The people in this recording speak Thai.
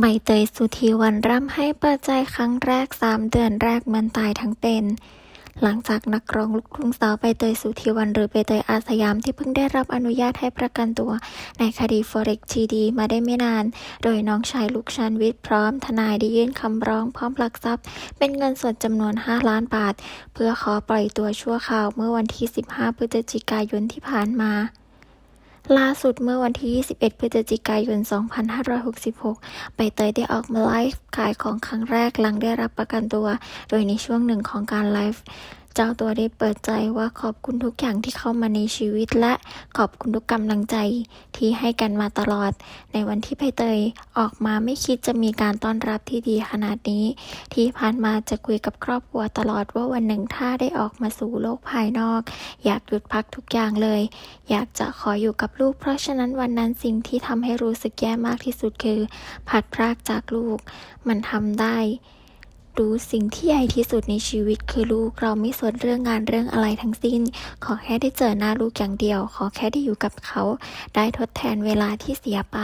ใบเตยสุธีวันร่ำให้เปิดใจครั้งแรก3เดือนแรกมันตายทั้งเป็น หลังจากนักร้องลูกทุ่งสาวใบเตยสุธีวันหรือใบเตยอาสยามที่เพิ่งได้รับอนุญาตให้ประกันตัว ในคดี Forex GD มาได้ไม่นาน โดยน้องชายลูกชันวิทย์พร้อมทนายได้ยื่นคำร้องพร้อมหลักทรัพย์ เป็นเงินสดจำนวน 5 ล้านบาท เพื่อขอปล่อยตัวชั่วคราวเมื่อวันที่ 15 พฤศจิกายนที่ผ่านมา ล่าสุดเมื่อวันที่ 21 พฤศจิกายน 2566 ใบเตยได้ออกมาไลฟ์ขายของครั้งแรกหลังได้รับประกันตัว โดยในช่วงหนึ่งของการไลฟ์ เจ้าตัวได้เปิดใจว่าขอบคุณทุกอย่างที่เข้ามาในชีวิตและขอบคุณทุกกำลังใจที่ให้กันมาตลอด ในวันที่ใบเตยออกมาไม่คิดจะมีการต้อนรับที่ดีขนาดนี้ ที่ผ่านมาจะคุยกับครอบครัวตลอดว่าวันหนึ่งถ้าได้ออกมาสู่โลกภายนอก อยากหยุดพักทุกอย่างเลย อยากจะขออยู่กับลูก เพราะฉะนั้นวันนั้นสิ่งที่ทำให้รู้สึกแย่มากที่สุดคือ ผัดพรากจากลูก มันทำได้ รู้สิ่งที่ใหญ่ที่สุดในชีวิตคือลูก เราไม่สนเรื่องงานเรื่องอะไรทั้งสิ้น ขอแค่ได้เจอหน้าลูกอย่างเดียว ขอแค่ได้อยู่กับเขา ได้ทดแทนเวลาที่เสียไป